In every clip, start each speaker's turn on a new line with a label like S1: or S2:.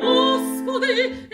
S1: Господи,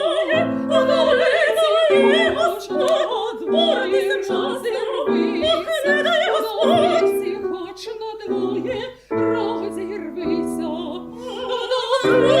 S1: Всіх хоч надвоє, разі рвися, в нас